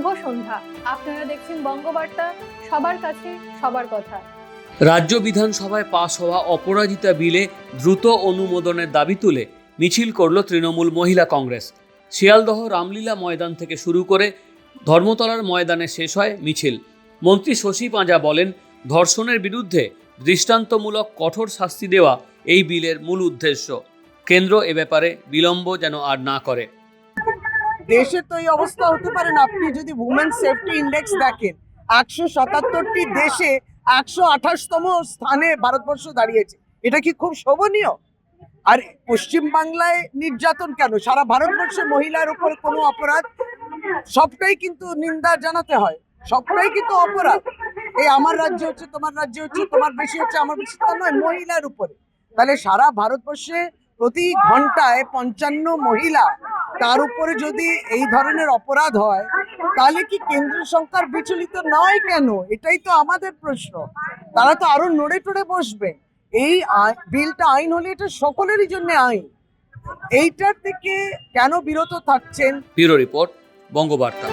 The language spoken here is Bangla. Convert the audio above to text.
শুভ সন্ধ্যা। আপনারা দেখছেন বঙ্গবার্তা, সবার কাছে সবার কথা। রাজ্য বিধানসভায় পাশ হওয়া অপরাজিতা বিলে দ্রুত অনুমোদনের দাবি তুলে মিছিল করল তৃণমূল মহিলা কংগ্রেস। শিয়ালদহ রামলীলা ময়দান থেকে শুরু করে ধর্মতলার ময়দানে শেষ হয় মিছিল। মন্ত্রী শশী পাঁজা বলেন, ধর্ষণের বিরুদ্ধে দৃষ্টান্তমূলক কঠোর শাস্তি দেওয়া এই বিলের মূল উদ্দেশ্য। কেন্দ্র এ ব্যাপারে বিলম্ব যেন আর না করে। দেশের তো এই অবস্থা হতে পারে না। আপনি যদি উমেন সেফটি ইন্ডেক্স দেখেন, একশো সাতাত্তরটি দেশে একশো আঠাশতম স্থানে ভারতবর্ষ দাঁড়িয়েছে। এটা কি খুব শোভনীয়? আর পশ্চিম বাংলায় নির্যাতন কেন? সারা ভারতবর্ষে মহিলার উপর কোনো অপরাধ? সবটাই কিন্তু নিন্দা জানাতে হয়। সবটাই কিন্তু অপরাধ। এই আমার রাজ্য হচ্ছে, তোমার রাজ্য হচ্ছে, তোমার বেশি হচ্ছে, আমার বেশি তা নয়, মহিলার উপরে। তাহলে সারা ভারতবর্ষে প্রতি ঘন্টায় পঞ্চান্ন মহিলা তার উপরে যদি এই ধরনের অপরাধ হয়, তাহলে কি কেন্দ্র সরকার বিচলিত নয় কেন? এটাই তো আমাদের প্রশ্ন। তারা তো আরও নড়ে টড়ে বসবে। এই বিলটা আইন হলে এটা সকলেরই জন্য আইন। এইটার থেকে কেন বিরত থাকছেন? Bureau report, Bangabarta.